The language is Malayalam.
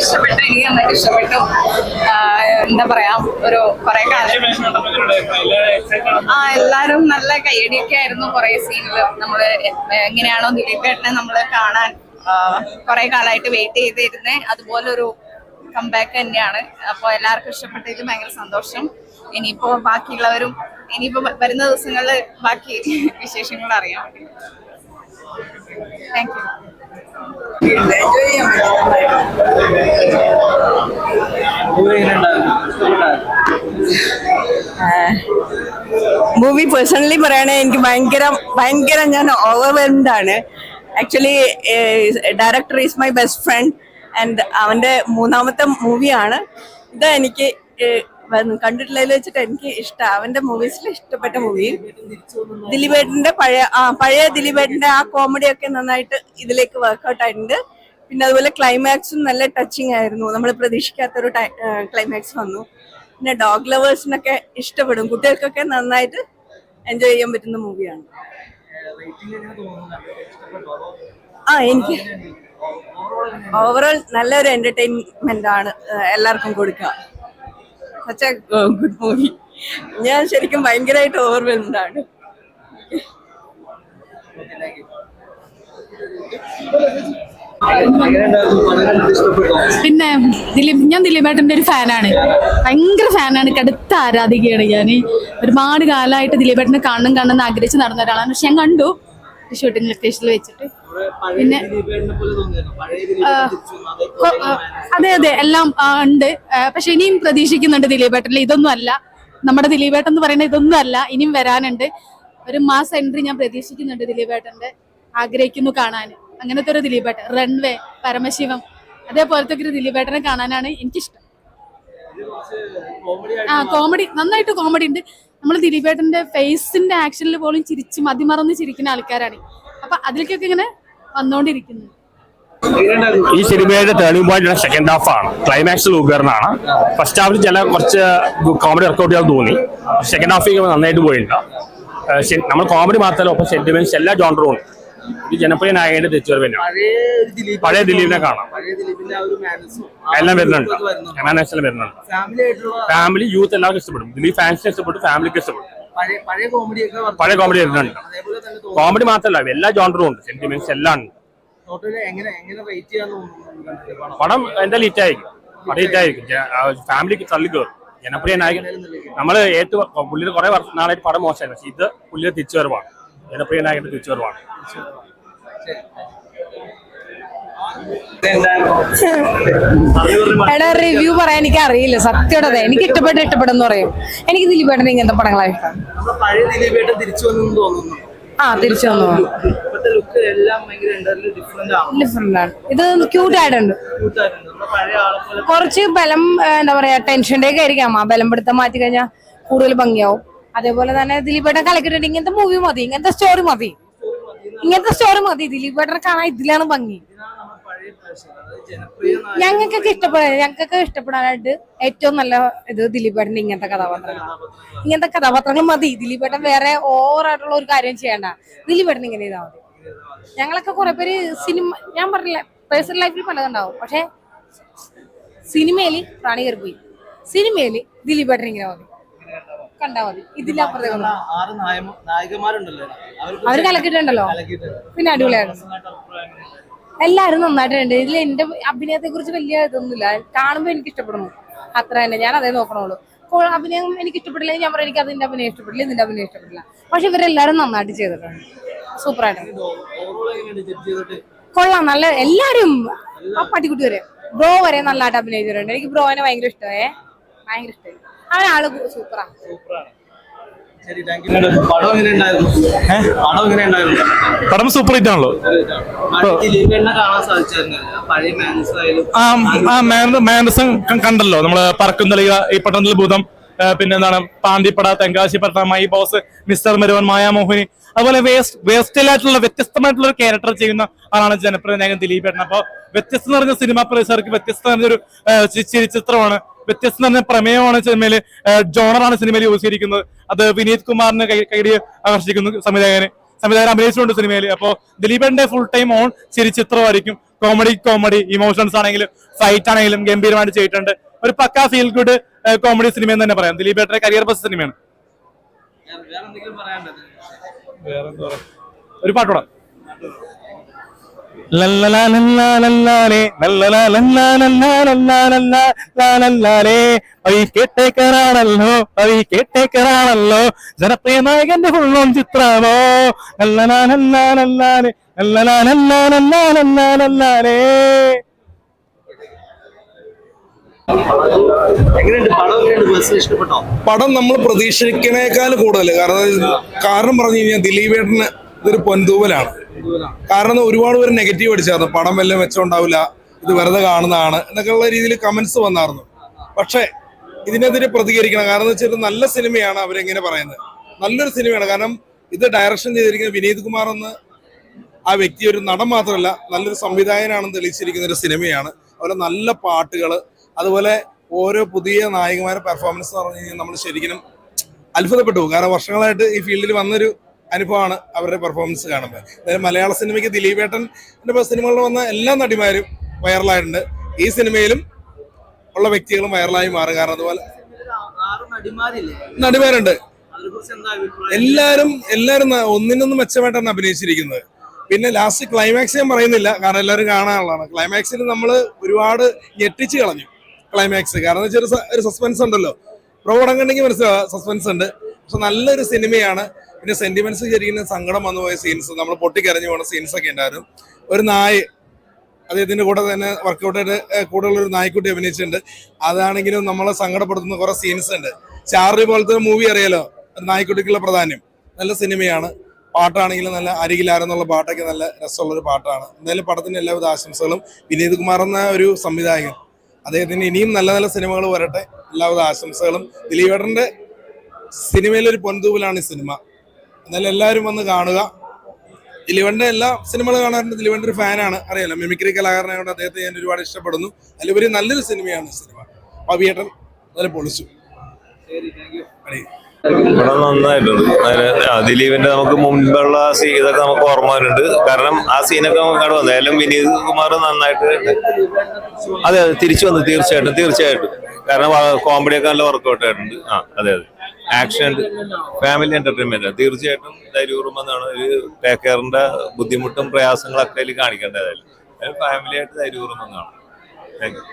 ഇഷ്ടപ്പെട്ടു എനിക്ക് നന്നായിട്ട് ഇഷ്ടപ്പെട്ടു. എന്താ പറയാ ഒരു കുറെ കാലം ആ എല്ലാരും നല്ല കയ്യടിയൊക്കെ ആയിരുന്നു കുറെ സീനിൽ നമ്മൾ എങ്ങനെയാണോ ദിലീപ് ഏട്ടനെ നമ്മൾ കാണാൻ കുറെ കാലമായിട്ട് വെയിറ്റ് ചെയ്തിരുന്നേ. അതുപോലൊരു കംബാക്ക് തന്നെയാണ്. അപ്പൊ എല്ലാവർക്കും ഇഷ്ടപ്പെട്ടതിൽ ഭയങ്കര സന്തോഷം. ഇനിയിപ്പോ ബാക്കിയുള്ളവരും ഇനിയിപ്പോ വരുന്ന ദിവസങ്ങളിൽ ബാക്കി വിശേഷങ്ങൾ അറിയാം വേണ്ടി. താങ്ക് യു മൂവി പേഴ്സണലി പറയുകയാണെങ്കിൽ എനിക്ക് ഭയങ്കര ഭയങ്കര ഞാൻ ഓവർവെൽഡ് ആണ്. Actually director is my best friend and അവന്റെ മൂന്നാമത്തെ മൂവിയാണ് ഇത് എനിക്ക് കണ്ടിട്ടുള്ളതിൽ വെച്ചിട്ട് എനിക്ക് ഇഷ്ടം. അവന്റെ മൂവീസിൽ ഇഷ്ടപ്പെട്ട മൂവി ദിലീപേട്ടന്റെ പഴയ ആ പഴയ ദിലീപേട്ടന്റെ ആ കോമഡി ഒക്കെ നന്നായിട്ട് ഇതിലേക്ക് വർക്ക്ഔട്ട് ആയിട്ടുണ്ട്. പിന്നെ അതുപോലെ ക്ലൈമാക്സും നല്ല ടച്ചിങ് ആയിരുന്നു. നമ്മൾ പ്രതീക്ഷിക്കാത്തൊരു ക്ലൈമാക്സ് വന്നു. പിന്നെ ഡോഗ് ലവേഴ്സിനൊക്കെ ഇഷ്ടപ്പെടും. കുട്ടികൾക്കൊക്കെ നന്നായിട്ട് എൻജോയ് ചെയ്യാൻ പറ്റുന്ന മൂവിയാണ് ആ എനിക്ക് ഓവറോൾ നല്ലൊരു എന്റർടൈൻമെന്റ് ആണ് എല്ലാവർക്കും കൊടുക്കുക. ഗുഡ് മൂവി ഞാൻ ശരിക്കും ഭയങ്കരമായിട്ട് ഓവർവെൽഡ് ആണ്. പിന്നെ ദിലീപ് ഞാൻ ദിലീപേട്ടന്റെ ഒരു ഫാനാണ്. ഭയങ്കര ഫാനാണ്. കടുത്ത ആരാധികയാണ് ഞാൻ ഒരുപാട് കാലമായിട്ട് ദിലീപേട്ടനെ കാണണം കാണണം ആഗ്രഹിച്ച് നടന്ന ഒരാളാണ്. പക്ഷെ ഞാൻ കണ്ടു. ഷൂട്ടിംഗ് ലൊക്കേഷനിൽ വെച്ചിട്ട്. പിന്നെ അതെ അതെ എല്ലാം ഉണ്ട്. പക്ഷെ ഇനിയും പ്രതീക്ഷിക്കുന്നുണ്ട് ദിലീപേട്ടനിൽ. ഇതൊന്നും അല്ല. നമ്മുടെ ദിലീപേട്ടൻ എന്ന് പറയുന്നത് ഇതൊന്നും അല്ല. ഇനിയും വരാനുണ്ട്. ഒരു മാസ് എൻട്രി ഞാൻ പ്രതീക്ഷിക്കുന്നുണ്ട് ദിലീപേട്ടന്റെ ആഗ്രഹിക്കുന്നു കാണാൻ. അങ്ങനത്തെ ഒരു ദിലീപേട്ടൻ റൺവേ പരമശിവം അതേപോലത്തെ ഒരു ദിലീപേട്ടനെ കാണാനാണ് എനിക്കിഷ്ടം. ആ കോമഡി നന്നായിട്ട് കോമഡി ഉണ്ട്. നമ്മൾ ദിലീപേട്ടന്റെ ഫേസിന്റെ ആക്ഷനിൽ പോലും ചിരിച്ച് മതിമറന്ന് ചിരിക്കുന്ന ആൾക്കാരാണ്. അപ്പൊ അതിലേക്കൊക്കെ ഇങ്ങനെ വന്നോണ്ടിരിക്കുന്നു. ഈ സിനിമയുടെ ടേണിംഗ് പോയിന്റ് സെക്കൻഡ് ഹാഫ് ആണ്. ക്ലൈമാക്സ് ഉപകരണമാണ് ഫസ്റ്റ് ഹാഫിൽ ചില കുറച്ച് കോമഡി വർക്കൗട്ട് ചെയ്യാൻ തോന്നി. സെക്കൻഡ് ഹാഫിൽ നന്നായിട്ട് പോയിട്ടുണ്ട്. നമ്മൾ കോമഡി മാത്രമല്ല ഒപ്പം സെന്റിമെന്റ്സ് എല്ലാ ജോണ്ടറും ഉണ്ട്. ഇത് ജനപ്രിയ നായകന്റെ തിരിച്ചുവരവിനാണ് പഴയ ദിലീപിനെ കാണാം. എല്ലാം വരുന്നുണ്ട്. എല്ലാം വരുന്നുണ്ട്. ഫാമിലി യൂത്ത് എല്ലാവർക്കും ഇഷ്ടപ്പെടും. ദിലീപ് ഫാൻസിനെ ഇഷ്ടപ്പെട്ടു ഫാമിലിക്ക് ഇഷ്ടപ്പെടും പഴയ കോമഡി വരുന്നുണ്ട്. കോമഡി മാത്രമല്ല എല്ലാ ജോണറും ഉണ്ട്. സെന്റിമെന്റ്സ് എല്ലാം ഉണ്ട്. പടം. എന്തായാലും ഹിറ്റായിരിക്കും പടം ഹിറ്റായിരിക്കും ഫാമിലിക്ക് തള്ളി കയറും ജനപ്രിയ നായകൻ. നമ്മൾ ഏറ്റവും പുള്ളിയുടെ കുറെ വർഷം നാളായിട്ട് പടം മോശമായിരുന്നു. പക്ഷെ ഇത് പുള്ളിയുടെ തിരിച്ചുവരവാണ്. ജനപ്രിയ തിരിച്ചു വരുവാണ്. എടാ റിവ്യൂ പറയാൻ എനിക്ക് അറിയില്ല സത്യോടത എനിക്ക് ഇഷ്ടപ്പെട്ട ഇഷ്ടപ്പെടുന്നു പറയും. എനിക്ക് ദിലീപേട്ടൻ ഇങ്ങനത്തെ പടങ്ങളാണ് ഇഷ്ടം. ആ തിരിച്ചു വന്നു. ഡിഫറെന്റ് ആണ്. ഇത് ക്യൂട്ട് ആയിട്ടുണ്ട്. ക്യൂട്ടായിട്ടുണ്ട് നമ്മുടെ പഴയ ആളെ പോലെ കുറച്ച് ബലം എന്താ പറയാ ടെൻഷന്റെ ഒക്കെ ആയിരിക്കാം. ആ ബലം പിടുത്തം മാറ്റി കഴിഞ്ഞാൽ കൂടുതൽ ഭംഗിയാവും. അതേപോലെ തന്നെ ദിലീപേട്ടൻ കളിക്കിട്ടുണ്ട് ഇങ്ങനത്തെ മൂവി മതി ഇങ്ങനത്തെ സ്റ്റോറി മതി. ഇങ്ങനത്തെ സ്റ്റോറി മതി ദിലീപേട്ടനെ കാണാൻ ഇതിലാണ് ഭംഗി. ഞങ്ങൾക്കൊക്കെ ഇഷ്ടപ്പെടാൻ ഞങ്ങൾക്കൊക്കെ ഇഷ്ടപ്പെടാനായിട്ട് ഏറ്റവും നല്ല ഇത് ദിലീപേട്ടന്റെ ഇങ്ങനത്തെ കഥാപാത്രങ്ങൾ ഇങ്ങനത്തെ കഥാപാത്രങ്ങൾ മതി ദിലീപേട്ടൻ വേറെ ഓവറായിട്ടുള്ള ഒരു കാര്യം ചെയ്യണ്ട. ദിലീപേട്ടൻ ഇങ്ങനെ ചെയ്താൽ മതി. ഞങ്ങളൊക്കെ കുറെ പേര് സിനിമ ഞാൻ പറഞ്ഞില്ല പേഴ്സണൽ ലൈഫിൽ പലതുണ്ടാവും പക്ഷെ സിനിമയിൽ പ്രാണി പോയി സിനിമയിൽ ദിലീപേട്ടൻ ഇങ്ങനെ മതി കണ്ടാ മതി. ഇതിലപ്പുറത്തെ ആറ് നായകന്മാരുണ്ടല്ലോ അവർ കലക്കിട്ടുണ്ടല്ലോ പിന്നെ അടിപൊളിയാണ് നന്നായിട്ട് എല്ലാരും നന്നായിട്ടുണ്ട്. ഇതിൽ എന്റെ അഭിനയത്തെ കുറിച്ച് വലിയ ഇതൊന്നുമില്ല. കാണുമ്പോ എനിക്ക് ഇഷ്ടപ്പെടുന്നു അത്ര തന്നെ. ഞാൻ അതേ നോക്കണുള്ളൂ. അപ്പോൾ അഭിനയം എനിക്ക് ഇഷ്ടപ്പെട്ടില്ല ഞാൻ പറയാം എനിക്ക് അതിന്റെ അഭിനയം ഇഷ്ടപ്പെട്ടില്ല ഇതിന്റെ അഭിനയം ഇഷ്ടപ്പെട്ടില്ല. പക്ഷെ ഇവരെല്ലാരും നന്നായിട്ട് ചെയ്തിട്ടുണ്ട്. സൂപ്പറായിട്ട്. കൊള്ളാം. നല്ല എല്ലാരും ആ പട്ടിക്കുട്ടി വരെ. ബ്രോ വരെ നല്ലതായിട്ട് അഭിനയിച്ചിട്ടുണ്ട്. എനിക്ക് ബ്രോനെ ഭയങ്കര ഇഷ്ടമായേ ഭയങ്കര ഇഷ്ടമായി സൂപ്പറാ. സൂപ്പറാണ്. പടം സൂപ്പർ ഹിറ്റ് ആണല്ലോ. കണ്ടല്ലോ. നമ്മൾ പറക്കും തളിക ഈ പട്ടണത്തിൽ ഭൂതം പിന്നെന്താണ് പിന്നെ എന്താണ് Pandippada Thenkasipattanam my boss mister മരുവൻ Mayamohini അതുപോലെ വേസ്റ്റ് വേസ്റ്റിലായിട്ടുള്ള വ്യത്യസ്തമായിട്ടുള്ള ഒരു ക്യാരക്ടർ ചെയ്യുന്ന ആളാണ് ജനപ്രിയ നായകൻ ദിലീപേട്ടൻ അപ്പൊ വ്യത്യസ്തം നിറഞ്ഞ സിനിമാ പ്രേക്ഷകർക്ക് വ്യത്യസ്തം നിറഞ്ഞൊരു ചിരിച്ചിത്രമാണ് വ്യത്യസ്ത തന്നെ പ്രമേയമാണ് സിനിമയിൽ ജോണറാണ് സിനിമയിൽ യൂസ് ചെയ്തിരിക്കുന്നത്. അത് വിനീത് കുമാറിന് കൈ കൈടി ആകർഷിക്കുന്നു സംവിധായകന്. സംവിധായകൻ അഭിനയിച്ചിട്ടുണ്ട് സിനിമയിൽ അപ്പോൾ ദിലീപന്റെ ഫുൾ ടൈം ഓൺ ചിരിച്ചിത്രമായിരിക്കും. കോമഡി കോമഡി ഇമോഷൻസ് ആണെങ്കിലും ഫൈറ്റ് ആണെങ്കിലും ഗംഭീരമായിട്ട് ചെയ്തിട്ടുണ്ട്. ഒരു പക്ക ഫീൽ ഗുഡ് കോമഡി സിനിമ എന്ന് തന്നെ പറയാം. ദിലീപ് ഏട്ടന്റെ കരിയർ ബസ് സിനിമയാണ് ഒരു പാട്ടോടാം പവി കേട്ടേക്കറാണല്ലോ പവി കേട്ടേക്കറാണല്ലോ. ജനപ്രിയ നായകന്റെ ഫുള്ളും ചിത്രമോ? പടം നമ്മൾ പ്രതീക്ഷിക്കണേക്കാൾ കൂടുതൽ കാരണം കാരണം പറഞ്ഞു കഴിഞ്ഞാൽ ദിലീപേട്ടന് ഇതൊരു പൊൻതൂവലാണ്. കാരണം ഒരുപാട് പേര് നെഗറ്റീവ് അടിച്ചായിരുന്നു. പടം വല്ല മെച്ചമുണ്ടാവില്ല ഇത് വെറുതെ കാണുന്നതാണ് എന്നൊക്കെയുള്ള രീതിയിൽ കമന്റ്സ് വന്നായിരുന്നു. പക്ഷേ ഇതിനെതിരെ പ്രതികരിക്കണം. കാരണം എന്ന് വെച്ചാൽ നല്ല സിനിമയാണ് അവരെങ്ങനെ പറയുന്നത്. നല്ലൊരു സിനിമയാണ് കാരണം ഇത് ഡയറക്ഷൻ ചെയ്തിരിക്കുന്ന വിനീത് കുമാർ എന്ന് ആ വ്യക്തി ഒരു നടൻ മാത്രമല്ല നല്ലൊരു സംവിധായകനാണെന്ന് തെളിയിച്ചിരിക്കുന്ന ഒരു സിനിമയാണ് അതുപോലെ നല്ല പാട്ടുകൾ അതുപോലെ ഓരോ പുതിയ നായകന്മാരുടെ പെർഫോമൻസ് എന്ന് പറഞ്ഞു കഴിഞ്ഞാൽ നമ്മൾ ശരിക്കും അത്ഭുതപ്പെട്ടു. കാരണം വർഷങ്ങളായിട്ട് ഈ ഫീൽഡിൽ വന്നൊരു അനുഭവമാണ് അവരുടെ പെർഫോമൻസ് കാണുമ്പോൾ അതായത് മലയാള സിനിമയ്ക്ക് ദിലീപേട്ടൻ സിനിമകളിൽ വന്ന എല്ലാ നടിമാരും വൈറലായിട്ടുണ്ട് ഈ സിനിമയിലും ഉള്ള വ്യക്തികളും വൈറലായി മാറും. കാരണം അതുപോലെ നടിമാരുണ്ട്. എല്ലാവരും എല്ലാവരും ഒന്നിനൊന്നും മെച്ചമായിട്ടാണ് അഭിനയിച്ചിരിക്കുന്നത്. പിന്നെ ലാസ്റ്റ് ക്ലൈമാക്സ് ഞാൻ പറയുന്നില്ല. കാരണം എല്ലാവരും കാണാനുള്ളതാണ് ക്ലൈമാക്സിൽ നമ്മൾ ഒരുപാട് ഞെട്ടിച്ച് കളഞ്ഞു. ക്ലൈമാക്സ് കാരണം വെച്ചാൽ ഒരു സസ്പെൻസ് ഉണ്ടല്ലോ. പ്രോ കണ്ടെങ്കിൽ മനസ്സിലാവുക സസ്പെൻസ് ഉണ്ട്. പക്ഷെ നല്ലൊരു സിനിമയാണ്. പിന്നെ സെന്റിമെന്റ്സ് ശരിക്കും സങ്കടം വന്നു പോയ സീൻസ് നമ്മൾ പൊട്ടിക്കരഞ്ഞു പോകുന്ന സീൻസ് ഒക്കെ ഉണ്ടായിരുന്നു. ഒരു നായ് അദ്ദേഹത്തിന്റെ കൂടെ തന്നെ വർക്കൗട്ടായിട്ട് ഒരു നായ്ക്കുട്ടി അഭിനയിച്ചിട്ടുണ്ട്. അതാണെങ്കിലും നമ്മളെ സങ്കടപ്പെടുത്തുന്ന കുറെ സീൻസ് ഉണ്ട്. ചാർലി പോലത്തെ മൂവി അറിയാലോ? നായ്ക്കുട്ടിക്കുള്ള പ്രാധാന്യം. നല്ല സിനിമയാണ്. പാട്ടാണെങ്കിലും നല്ല അരികിലാരെന്നുള്ള പാട്ടൊക്കെ നല്ല രസമുള്ള ഒരു പാട്ടാണ്. എന്തായാലും പടത്തിന് എല്ലാവിധ ആശംസകളും വിനീത് കുമാർ എന്ന ഒരു സംവിധായകൻ. അദ്ദേഹത്തിന് ഇനിയും നല്ല നല്ല സിനിമകൾ വരട്ടെ. എല്ലാവിധ ആശംസകളും ദിലീപേട്ടന്റെ സിനിമയിലൊരു പൊൻതൂവലാണ് ഈ സിനിമ. എന്നാലും എല്ലാവരും വന്ന് കാണുക. ദിലീപന്റെ എല്ലാ സിനിമകളും കാണാറുണ്ട്. ദിലീപന്റെ ഒരു ഫാനാണ്. അറിയാലോ മിമിക്രി കലാകാരനായതുകൊണ്ട് അദ്ദേഹത്തെ ഞാൻ ഒരുപാട് ഇഷ്ടപ്പെടുന്നു. അതിലുപരി നല്ലൊരു സിനിമയാണ് സിനിമ. പവിയേട്ടൻ നല്ല പൊളിച്ചു. ഇവിടെ നന്നായിട്ടുണ്ട്. ദിലീപിന്റെ നമുക്ക് മുൻപുള്ള സീ ഇതൊക്കെ നമുക്ക് ഓർമ്മ വരുന്നുണ്ട് കാരണം ആ സീനൊക്കെ നമുക്ക് അവിടെ വന്നു. ഏതായാലും വിനീത് കുമാർ നന്നായിട്ട് അതെ അതെ തിരിച്ചു വന്നു. തീർച്ചയായിട്ടും തീർച്ചയായിട്ടും. കാരണം കോമഡിയൊക്കെ നല്ല വർക്കൗട്ട് ആയിട്ടുണ്ട്. ആ അതെ അതെ. ആക്ഷൻ ഫാമിലി എന്റർടൈൻമെന്റ് തീർച്ചയായിട്ടും ധൈര്യപൂർവം എന്നാണ് ഒരു ടേക്ക് കെയറിന്റെ ബുദ്ധിമുട്ടും പ്രയാസങ്ങളൊക്കെ അതിൽ കാണിക്കേണ്ടതായാലും ഫാമിലി ആയിട്ട് എന്നാണ്. Thank you